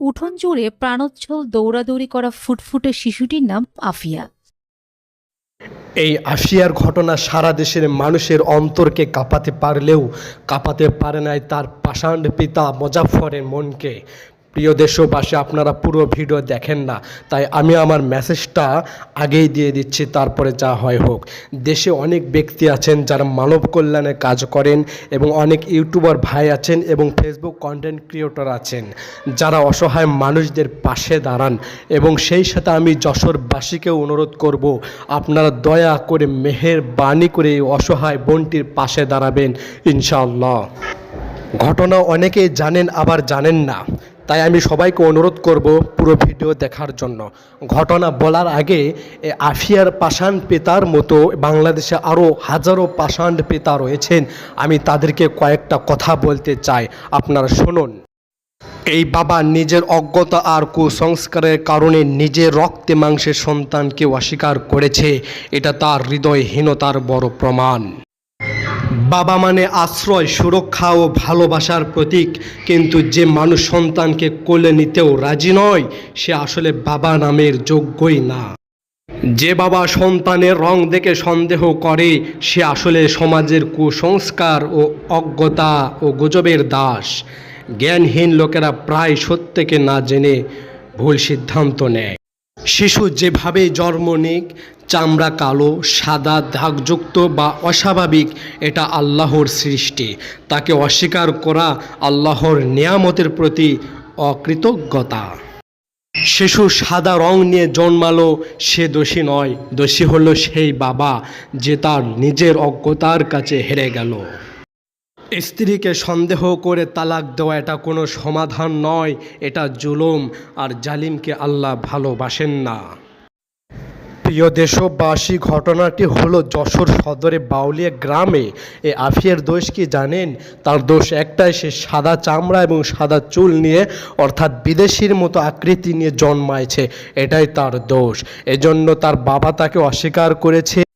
উঠোন জুড়ে প্রাণোচ্ছল দৌড়াদৌড়ি করা ফুটফুটে শিশুটির নাম আফিয়া। এই আফিয়ার ঘটনা সারা দেশের মানুষের অন্তরকে কাঁপাতে পারলেও কাঁপাতে পারে নাই তার পাষাণ্ড পিতা মজাফরের মনকে। প্রিয় দেশবাসী, আপনারা পুরো ভিডিও দেখেন না, তাই আমি আমার মেসেজটা আগেই দিয়ে দিচ্ছি, তারপরে যা হয় হোক। দেশে অনেক ব্যক্তি আছেন যারা মানব কল্যাণে কাজ করেন এবং অনেক ইউটিউবার ভাই আছেন এবং ফেসবুক কন্টেন্ট ক্রিয়েটর আছেন, যারা অসহায় মানুষদের পাশে দাঁড়ান। এবং সেই সাথে আমি যশোরবাসীকেও অনুরোধ করব, আপনারা দয়া করে মেহের বাণী করে অসহায় বোনটির পাশে দাঁড়াবেন ইনশাল্লাহ ঘটনা অনেকেই জানেন, আবার জানেন না। তাই আমি সবাইকে অনুরোধ করব পুরো ভিডিও দেখার জন্য। ঘটনা বলার আগে আফিয়ার পাষাণ পেতার মতো বাংলাদেশে আরও হাজারো পাষাণ পেতা রয়েছেন। আমি তাদেরকে কয়েকটা কথা বলতে চাই। আপনারা শুনুন। এই বাবা নিজের অজ্ঞতা আর কুসংস্কারের কারণে নিজের রক্তে মাংসের সন্তানকে অস্বীকার করেছে। এটা তার হৃদয়হীনতার বড় প্রমাণ। বাবা মানে আশ্রয়, সুরক্ষা ও ভালোবাসার প্রতীক। কিন্তু যে মানুষ সন্তানকে কোলে নিতেও রাজি নয়, সে আসলে বাবা নামের যোগ্যই না। যে বাবা সন্তানের রং দেখে সন্দেহ করে, সে আসলে সমাজের কুসংস্কার ও অজ্ঞতা ও গুজবের দাস। জ্ঞানহীন লোকেরা প্রায় সত্যকে না জেনে ভুল সিদ্ধান্ত নেয়। শিশু যেভাবে জন্ম নিক, চামড়া কালো, সাদা, দাগযুক্ত বা অস্বাভাবিক, এটা আল্লাহর সৃষ্টি। তাকে অস্বীকার করা আল্লাহর নিয়ামতের প্রতি অকৃতজ্ঞতা। শিশু সাদা রং নিয়ে জন্মালো, সে দোষী নয়। দোষী হলো সেই বাবা, যে তার নিজের অজ্ঞতার কাছে হেরে গেল। স্ত্রীকে সন্দেহ করে তালাক দেওয়া এটা কোনো সমাধান নয়, এটা জুলুম, আর জালিমকে আল্লাহ ভালোবাসেন না। প্রিয় দেশবাসী, ঘটনাটি হলো যশোর সদরে বাউলিয়া গ্রামে। এ আফিয়ার দোষ কি জানেন? তার দোষ একটাই, সে সাদা চামড়া এবং সাদা চুল নিয়ে, অর্থাৎ বিদেশির মতো আকৃতি নিয়ে জন্মাইছে। এটাই তার দোষ। এজন্য তার বাবা তাকে অস্বীকার করেছে।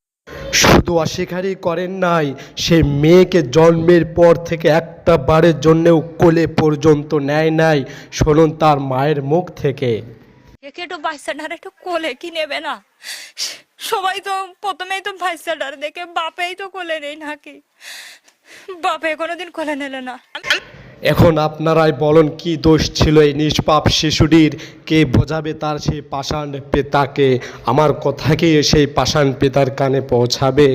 শুধু অস্বীকারই করেন নাই। সে মেয়েকে জন্মের পর থেকে একটা বারের জন্যেও কোলে পর্যন্ত নেয় নাই। শুনুন তার মায়ের মুখ থেকে। একে একটু বাচ্চাটার একটু কোলে কি নেবে না? সবাই তো প্রথমেই তো বাচ্চাটার দেখে বাপেই তো কোলে নেই নাকি? বাপে কোনোদিন কোলে নিলে না। এখন আপনারাই বলেন, কি দোষ ছিল এই নিষ্পাপ শিশুটির? কে বোঝাবে তার সেই পাষাণ পেতাকে? আমার কথা কি সেই পাষাণ পেতার কানে পৌঁছাবে?